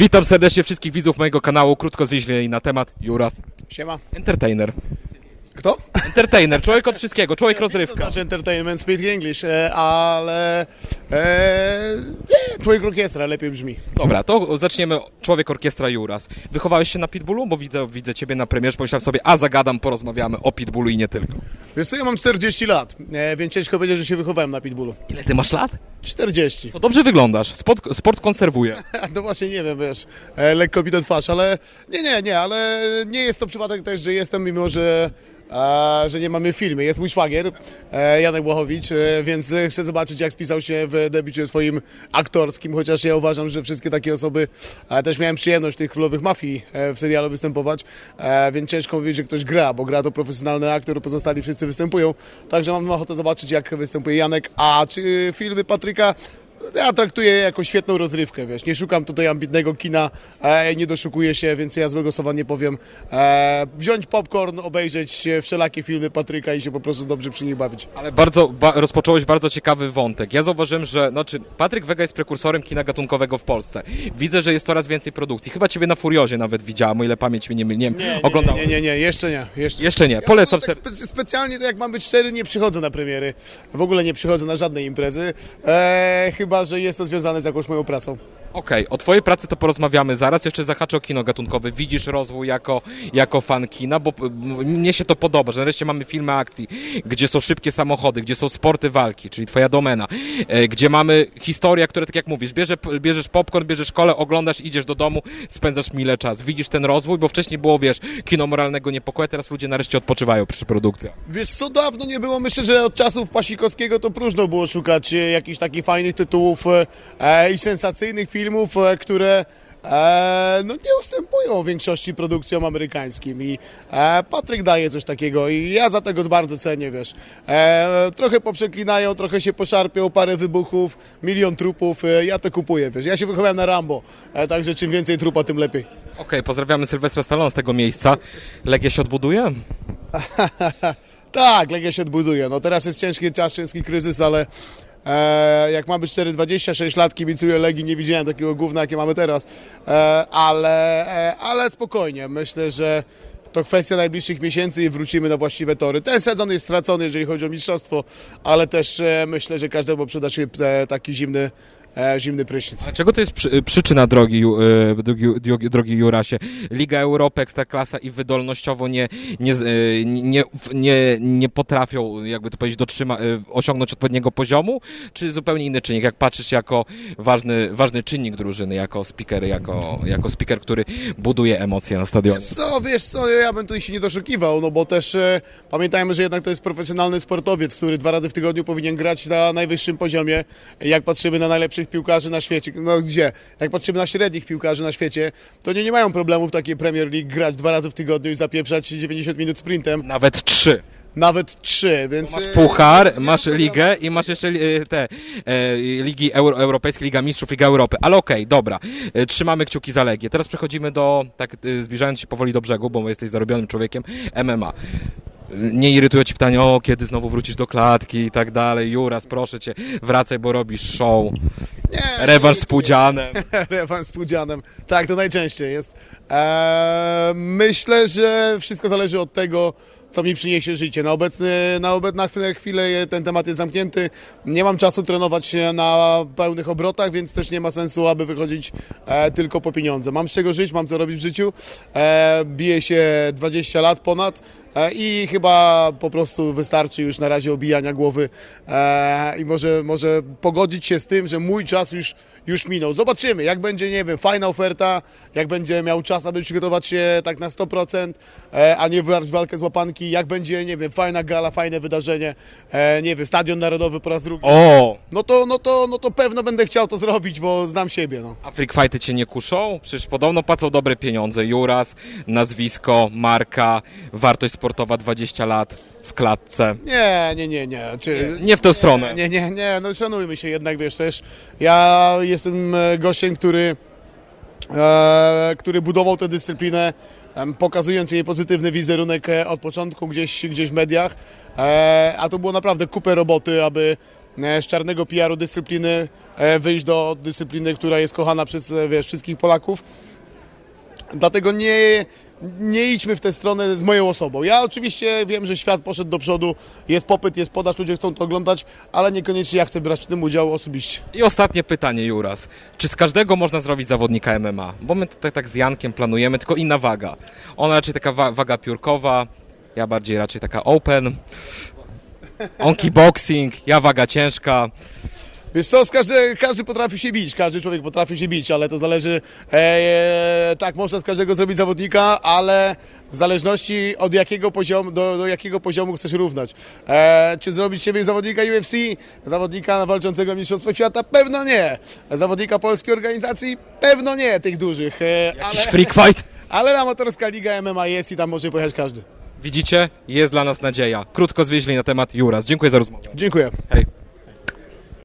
Witam serdecznie wszystkich widzów mojego kanału, krótko zwięźlej na temat Juras. Siema. Entertainer. Kto? Entertainer, człowiek od wszystkiego, człowiek To rozrywka. znaczy entertainment, speak English, e, ale e, nie, człowiek orkiestra lepiej brzmi. Dobra, to zaczniemy. Człowiek orkiestra Juras. Wychowałeś się na Pitbullu? Bo widzę, widzę ciebie na premierze, pomyślałem sobie, a zagadam, porozmawiamy o Pitbullu i nie tylko. Wiesz co, ja mam 40 lat, e, więc ciężko powiedzieć, że się wychowałem na Pitbullu. Ile ty masz lat? 40. To dobrze wyglądasz, sport, sport konserwuje. No właśnie nie wiem, wiesz, e, lekko mi to twarz, ale nie, nie, nie, ale nie jest to przypadek też, że jestem, mimo że, e, że nie mamy filmy. Jest mój szwagier, e, Janek Błachowicz, e, więc e, chcę zobaczyć, jak spisał się w debiucie swoim aktorskim, chociaż ja uważam, że wszystkie takie osoby, e, też miałem przyjemność tych Królowych Mafii e, w serialu występować, e, więc ciężko mówić, że ktoś gra, bo gra to profesjonalny aktor, pozostali wszyscy występują, także mam ochotę zobaczyć, jak występuje Janek, a czy filmy Patryka ja traktuję jako świetną rozrywkę, wiesz, nie szukam tutaj ambitnego kina, e, nie doszukuję się, więc ja złego słowa nie powiem. E, wziąć popcorn, obejrzeć wszelakie filmy Patryka i się po prostu dobrze przy nich bawić. Ale bardzo, ba, rozpocząłeś bardzo ciekawy wątek. Ja zauważyłem, że znaczy, Patryk Wega jest prekursorem kina gatunkowego w Polsce. Widzę, że jest coraz więcej produkcji. Chyba ciebie na Furiozie nawet widziałem, o ile pamięć mnie nie myli. Nie, wiem, oglądałem. Nie, nie, nie, jeszcze nie. Jeszcze. Jeszcze nie, polecam Ja tak spe- specjalnie, to jak mam być szczery, nie przychodzę na premiery. W ogóle nie przychodzę na żadne imprezy, e, chyba, że jest to związane z jakąś moją pracą. Okej, o twojej pracy to porozmawiamy zaraz. Jeszcze zahaczę o kino gatunkowe. Widzisz rozwój jako, jako fan kina, bo mnie się to podoba, że nareszcie mamy filmy akcji, gdzie są szybkie samochody, gdzie są sporty walki, czyli twoja domena, e, gdzie mamy historia, które tak jak mówisz, bierze, bierzesz popcorn, bierzesz kole, oglądasz, idziesz do domu, spędzasz mile czas. Widzisz ten rozwój, bo wcześniej było, wiesz, kino moralnego niepokoju, teraz ludzie nareszcie odpoczywają przy produkcjach. Wiesz co, dawno nie było, myślę, że od czasów Pasikowskiego to próżno było szukać e, jakichś takich fajnych tytułów e, e, i sensacyjnych filmów, e, które e, no, nie ustępują większości produkcjom amerykańskim i e, Patryk daje coś takiego i ja za tego bardzo cenię, wiesz. E, trochę poprzeklinają, trochę się poszarpią, parę wybuchów, milion trupów, e, ja to kupuję, wiesz. Ja się wychowałem na Rambo, e, także czym więcej trupa, tym lepiej. Okej, pozdrawiamy Sylwestra Stallone z tego miejsca. Legia się odbuduje? Tak, Legia się odbuduje. No teraz jest ciężki czas, ciężki kryzys, ale e, jak mamy 4,26 lat, kibicuję Legii, nie widziałem takiego gówna, jakie mamy teraz. E, ale, e, ale spokojnie, myślę, że to kwestia najbliższych miesięcy i wrócimy na właściwe tory. Ten sezon jest stracony, jeżeli chodzi o mistrzostwo, ale też e, myślę, że każdemu przyda się e, taki zimny, zimny prysznic. A czego to jest przy, przyczyna drogi, e, drogi, drogi, Jurasie? Liga Europy, Ekstraklasa i wydolnościowo nie, nie, e, nie, nie, nie potrafią, jakby to powiedzieć, dotrzyma, e, osiągnąć odpowiedniego poziomu? Czy zupełnie inny czynnik? Jak patrzysz jako ważny, ważny czynnik drużyny, jako speaker, jako, jako speaker, który buduje emocje na stadionie? Co, wiesz co, ja bym tutaj się nie doszukiwał, no bo też e, pamiętajmy, że jednak to jest profesjonalny sportowiec, który dwa razy w tygodniu powinien grać na najwyższym poziomie. Jak patrzymy na najlepszych piłkarzy na świecie, no gdzie? Jak patrzymy na średnich piłkarzy na świecie, to nie, nie mają problemu w takiej Premier League grać dwa razy w tygodniu i zapieprzać 90 minut sprintem, Nawet trzy. nawet trzy, więc... Masz e, puchar, masz ligę i masz jeszcze e, te e, ligi Euro, europejskie, Liga Mistrzów, Liga Europy. Ale okej, dobra. E, Trzymamy kciuki za Legię. Teraz przechodzimy do, tak e, zbliżając się powoli do brzegu, bo jesteś zarobionym człowiekiem, MMA. Nie irytują ci pytania, o kiedy znowu wrócisz do klatki i tak dalej. Juras, proszę cię, wracaj, bo robisz show. nie, Rewanż z Pudzianem. Rewanż z Pudzianem. Tak, to najczęściej jest. Eee, myślę, że wszystko zależy od tego, co mi przyniesie życie. Na, obecny, na obecną chwilę ten temat jest zamknięty. Nie mam czasu trenować się na pełnych obrotach, więc też nie ma sensu, aby wychodzić e, tylko po pieniądze. Mam z czego żyć, mam co robić w życiu. E, biję się 20 lat ponad e, i chyba po prostu wystarczy już na razie obijania głowy e, i może, może pogodzić się z tym, że mój czas już, już minął. Zobaczymy, jak będzie, nie wiem, fajna oferta, jak będzie miał czas, aby przygotować się tak na 100%, e, a nie wygrać walkę z łapanki, jak będzie, nie wiem, fajna gala, fajne wydarzenie, e, nie wiem, Stadion Narodowy po raz drugi. O! No to, no to, no to pewno będę chciał to zrobić, bo znam siebie, no. A freak fighty cię nie kuszą? Przecież podobno płacą dobre pieniądze. Juras, nazwisko, marka, wartość sportowa 20 lat w klatce. Nie, nie, nie, nie. Czy, Nie w tę stronę. Nie, nie, nie, no szanujmy się jednak, wiesz też. Ja jestem e, gościem, który, e, który budował tę dyscyplinę, em, pokazując jej pozytywny wizerunek e, od początku gdzieś, gdzieś w mediach, e, a to było naprawdę kupę roboty, aby e, z czarnego PR-u dyscypliny e, wyjść do dyscypliny, która jest kochana przez e, wiesz, wszystkich Polaków. Dlatego nie, nie idźmy w tę stronę z moją osobą. Ja oczywiście wiem, że świat poszedł do przodu, jest popyt, jest podaż, ludzie chcą to oglądać, ale niekoniecznie ja chcę brać w tym udział osobiście. I ostatnie pytanie, Juras. Czy z każdego można zrobić zawodnika MMA? Bo my tutaj tak z Jankiem planujemy, tylko inna waga. Ona raczej taka wa- waga piórkowa, ja bardziej raczej taka open. Onki boxing, ja waga ciężka. Wiesz co, z każdy, każdy potrafi się bić, każdy człowiek potrafi się bić, ale to zależy, e, tak, można z każdego zrobić zawodnika, ale w zależności od jakiego poziomu, do, do jakiego poziomu chcesz równać. E, czy zrobić siebie zawodnika UFC, zawodnika walczącego Mistrzostwo Świata? Pewno nie. Zawodnika polskiej organizacji? Pewno nie, tych dużych. E, Jakiś ale, freak fight? ale amatorska liga MMA jest i tam może pojechać każdy. Widzicie? Jest dla nas nadzieja. Krótko zwieźli na temat Juras. Dziękuję za rozmowę. Dziękuję. Hej.